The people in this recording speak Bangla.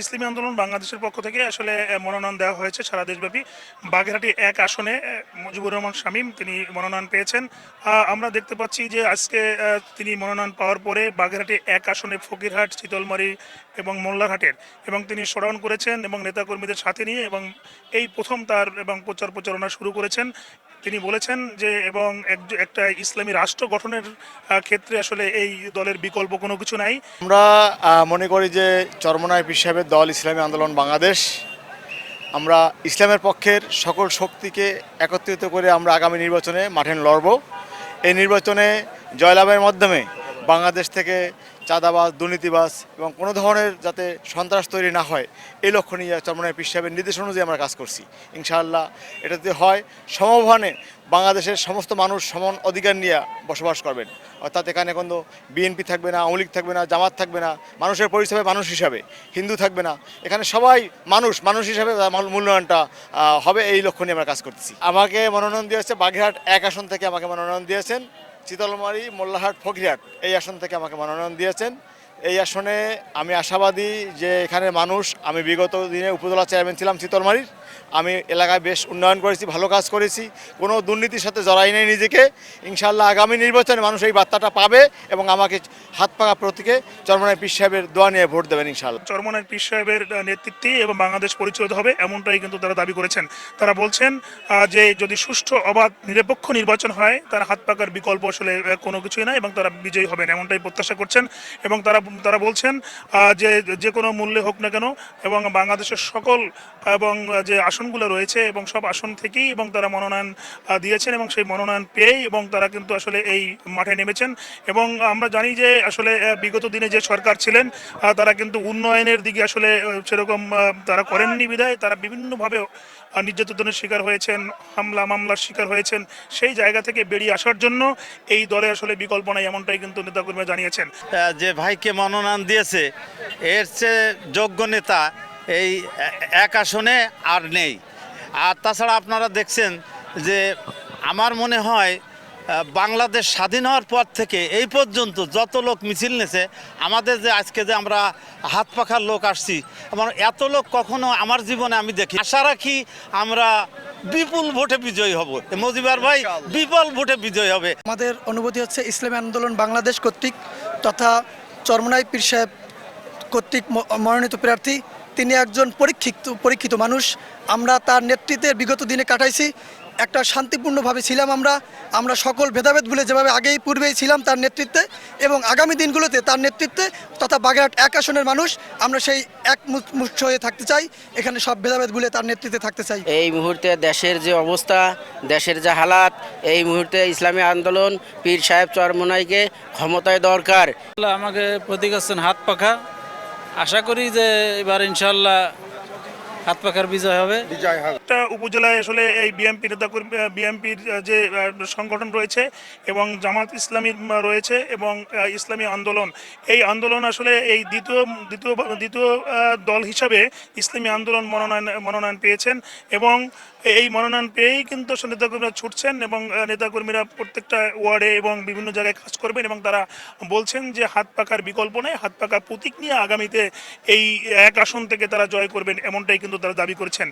ইসলামী আন্দোলন বাংলাদেশের পক্ষ থেকে আসলে মনোনয়ন দেওয়া হয়েছে সারা দেশব্যাপী। বাগেরহাটি এক আসনে মুজিবুর রহমান শামীম, তিনি মনোনয়ন পেয়েছেন। আমরা দেখতে পাচ্ছি যে আজকে তিনি মনোনয়ন পাওয়ার পরে বাগেরহাটি এক আসনে ফকিরহাট, শীতলমারি এবং মোল্লারহাটের এবং তিনি স্মরণ করেছেন এবং নেতাকর্মীদের সাথে নিয়ে এবং এই প্রথম তার এবং প্রচার প্রচারণা শুরু করেছেন। তিনি বলেছেন যে, এবং এক- একটা ইসলামী রাষ্ট্র গঠনের ক্ষেত্রে আসলে এই দলের বিকল্প কোনো কিছু নাই। আমরা মনে করি যে চরমনায় পীর দল ইসলামী আন্দোলন বাংলাদেশ। আমরা ইসলামের পক্ষের সকল শক্তিকে একত্রিত করে আমরা আগামী নির্বাচনে মাঠে লড়ব। এই নির্বাচনে জয়লাভের মাধ্যমে বাংলাদেশ থেকে চাঁদাবাজ, দুর্নীতিবাজ এবং কোনো ধরনের যাতে সন্ত্রাস তৈরি না হয়, এই লক্ষ্য নিয়ে চরমনায় পীর সাহেবের নির্দেশ অনুযায়ী আমরা কাজ করছি। ইনশাআল্লাহ এটা যদি হয়, সমভানে বাংলাদেশের সমস্ত মানুষ সমান অধিকার নিয়ে বসবাস করবেন। অর্থাৎ এখানে কোনো বিএনপি থাকবে না, আওয়ামী থাকবে না, জামাত থাকবে না, মানুষের পরিচয় মানুষ হিসাবে, হিন্দু থাকবে না। এখানে সবাই মানুষ মানুষ হিসাবে মূল্যায়নটা হবে এই লক্ষ্য নিয়ে আমরা কাজ করতেছি আমাকে মনোনয়ন দিয়েছে বাগেরহাট এক আসন থেকে আমাকে মনোনয়ন দিয়েছেন। শীতলমারি মোল্লাহাট ফকিরহাট এই আসন থেকে আমাকে মনোনয়ন দিয়েছেন। এই আসনে আমি আশাবাদী যে এখানে মানুষ, আমি বিগত দিনে উপজেলা চেয়ারম্যান ছিলাম শীতলমারির আমি এলাকায় বেশ উন্নয়ন করেছি, ভালো কাজ করেছি, কোনো দুর্নীতির সাথে জড়াই নেই নিজেকে। ইনশাল্লাহ আগামী নির্বাচনে মানুষ এই বার্তাটা পাবে এবং আমাকে হাত পাকা প্রতীকে চরমনায় পীর সাহেবের দোয়া নিয়ে ভোট দেবেন ইনশাল্লাহ চরমনায় পীর সাহেবের নেতৃত্বে এবং বাংলাদেশ পরিচালিত হবে এমনটাই কিন্তু তারা দাবি করেছেন। তারা বলছেন যে যদি সুষ্ঠু, অবাধ, নিরপেক্ষ নির্বাচন হয়, তারা হাত পাকার বিকল্প আসলে কোনো কিছুই নাই এবং তারা বিজয়ী হবেন, এমনটাই প্রত্যাশা করছেন এবং তারা তারা বলছেন যে যে কোনো মূল্যে হোক না কেন, এবং বাংলাদেশের সকল, এবং যে আসনগুলো রয়েছে এবং সব আসন থেকেই এবং তারা মনোনয়ন দিয়েছেন এবং সেই মনোনয়ন পেয়েই এবং তারা কিন্তু আসলে এই মাঠে নেমেছেন। এবং আমরা জানি যে আসলে বিগত দিনে যে সরকার ছিলেন তারা কিন্তু উন্নয়নের দিকে আসলে সেরকম তারা করেননি বিধায়, তারা বিভিন্নভাবে নির্যাতনের শিকার হয়েছেন, হামলা, মামলার শিকার হয়েছেন, সেই জায়গা থেকে বেরিয়ে আসার জন্য এই দলে আসলে বিকল্প নাই এমনটাই কিন্তু নেতাকর্মীরা জানিয়েছেন। যে ভাইকে মনোনয়ন দিয়েছে, এর চেয়ে যোগ্য নেতা এই এক আসনে আর নেই। আর তাছাড়া আপনারা দেখছেন যে আমার মনে হয় বাংলাদেশ স্বাধীন হওয়ার পর থেকে এই পর্যন্ত যত লোক মিছিল নেছে আমাদের যে আজকে যে আমরা হাত পাখার লোক আসছি আমার এত লোক কখনো আমার জীবনে আমি দেখি আশা রাখি আমরা বিপুল ভোটে বিজয়ী হব। মজিবার ভাই বিপুল ভোটে বিজয়ী হবে। আমাদের অনুভূতি হচ্ছে ইসলামী আন্দোলন বাংলাদেশ কর্তৃক তথা চরমনাই পীর সাহেব কর্তৃক ম- মনোনীত প্রার্থী তিনি একজন পরীক্ষিত পরীক্ষিত মানুষ। আমরা তার নেতৃত্বে বিগত দিনে কাটাইছি। একটা শান্তিপূর্ণভাবে ছিলাম আমরা আমরা সকল ভেদাভেদ ভুলে যেভাবে আগেই পূর্বেই ছিলাম তার নেতৃত্বে এবং আগামী দিনগুলোতে তার নেতৃত্বে তথা বাগেরহাট এক আসনের মানুষ আমরা সেই এক মু- মুষ্ঠ হয়ে থাকতে চাই এখানে সব ভেদাভেদ ভুলে তার নেতৃত্বে থাকতে চাই। এই মুহূর্তে দেশের যে অবস্থা দেশের যে হালাত এই মুহূর্তে ইসলামী আন্দোলন পীর সাহেব চরমোনাইকে ক্ষমতায় দরকার। আমাকে প্রতীক আছেন হাত পাখা। আশা করি যে এবার ইনশাল্লাহ হাত পাখার বিজয় হবে। বিজয় হবে। একটা উপজেলায় আসলে এই বিএমপি নেতা বিএমপির যে সংগঠন রয়েছে এবং জামাত ইসলামী রয়েছে এবং ইসলামী আন্দোলন। এই আন্দোলন আসলে এই দ্বিতীয় দ্বিতীয় দ্বিতীয় দল হিসাবে ইসলামী আন্দোলন মনোনয়ন মনোনয়ন পেয়েছেন এবং এই মনোনয়ন পেয়েই কিন্তু নেতাকর্মীরা ছুটছেন এবং নেতাকর্মীরা প্রত্যেকটা ওয়ার্ডে এবং বিভিন্ন জায়গায় কাজ করবেন এবং তারা বলছেন যে হাত পাকার বিকল্প নেই, হাত পাকার প্রতীক নিয়ে আগামীতে এই এক আসন থেকে তারা জয় করবেন এমনটাই কিন্তু তারা দাবি করছেন।